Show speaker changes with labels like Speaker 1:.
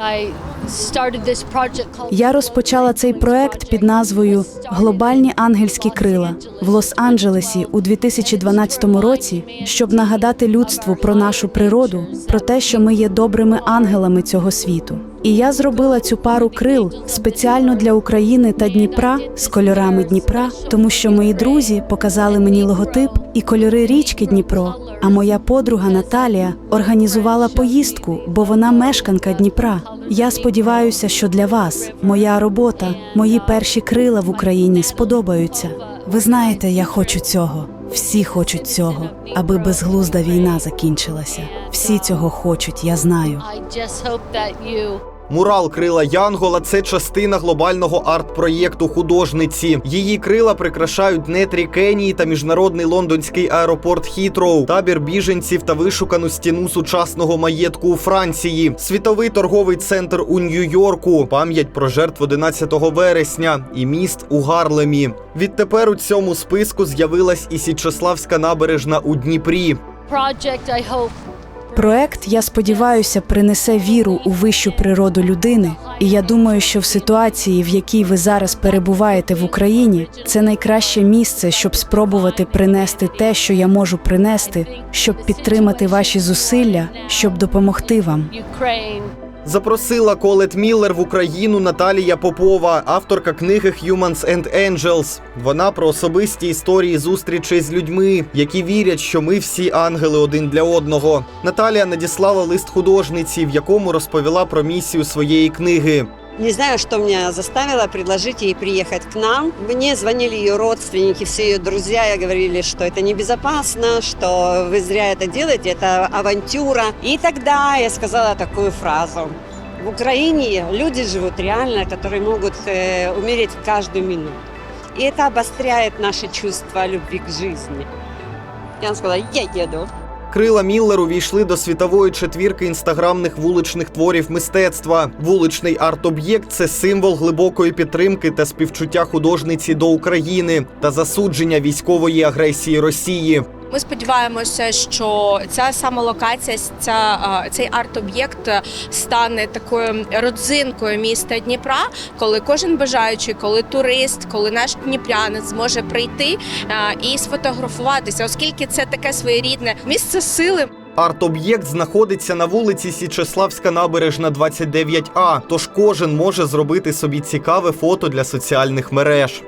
Speaker 1: I started this project called
Speaker 2: Я розпочала цей проект під назвою Глобальні ангельські крила в Лос-Анджелесі у 2012 році, щоб нагадати людству про нашу природу, про те, що ми є добрими ангелами цього світу. І я зробила цю пару крил спеціально для України та Дніпра з кольорами Дніпра, тому що мої друзі показали мені логотип і кольори річки Дніпро. А моя подруга Наталія організувала поїздку, бо вона мешканка Дніпра. Я сподіваюся, що для вас моя робота, мої перші крила в Україні сподобаються. Ви знаєте, я хочу цього. Всі хочуть цього, аби безглузда війна закінчилася. Всі цього хочуть, я знаю.
Speaker 3: Мурал Крила Янгола це частина глобального арт-проєкту художниці. Її крила прикрашають нетрі Кенії та міжнародний лондонський аеропорт Хітроу, табір біженців та вишукану стіну сучасного маєтку у Франції, світовий торговий центр у Нью-Йорку, пам'ять про жертв 11 вересня і міст у Гарлемі. Відтепер у цьому списку з'явилась і Січеславська набережна у Дніпрі.
Speaker 2: Проект, я сподіваюся, принесе віру у вищу природу людини. І я думаю, що в ситуації, в якій ви зараз перебуваєте в Україні, це найкраще місце, щоб спробувати принести те, що я можу принести, щоб підтримати ваші зусилля, щоб допомогти вам.
Speaker 3: Запросила Колет Міллер в Україну Наталія Попова, авторка книги Humans and Angels. Вона про особисті історії зустрічей з людьми, які вірять, що ми всі ангели один для одного. Наталія надіслала лист художниці, в якому розповіла про місію своєї книги.
Speaker 4: Не знаю, что меня заставило предложить ей приехать к нам. Мне звонили ее родственники, все ее друзья, и говорили, что это небезопасно, что вы зря это делаете, это авантюра. И тогда я сказала такую фразу. В Украине люди живут реально, которые могут э, умереть каждую минуту. И это обостряет наши чувства любви к жизни. Я сказала, я еду.
Speaker 3: Крила Міллер увійшли до світової четвірки інстаграмних вуличних творів мистецтва. Вуличний арт-об'єкт це символ глибокої підтримки та співчуття художниці до України та засудження військової агресії Росії.
Speaker 5: Ми сподіваємося, що ця сама локація, ця, цей арт-об'єкт стане такою родзинкою міста Дніпра, коли кожен бажаючий, коли турист, коли наш дніпрянець зможе прийти і сфотографуватися, оскільки це таке своєрідне місце сили.
Speaker 3: Арт-об'єкт знаходиться на вулиці Січеславська набережна 29А, тож кожен може зробити собі цікаве фото для соціальних мереж.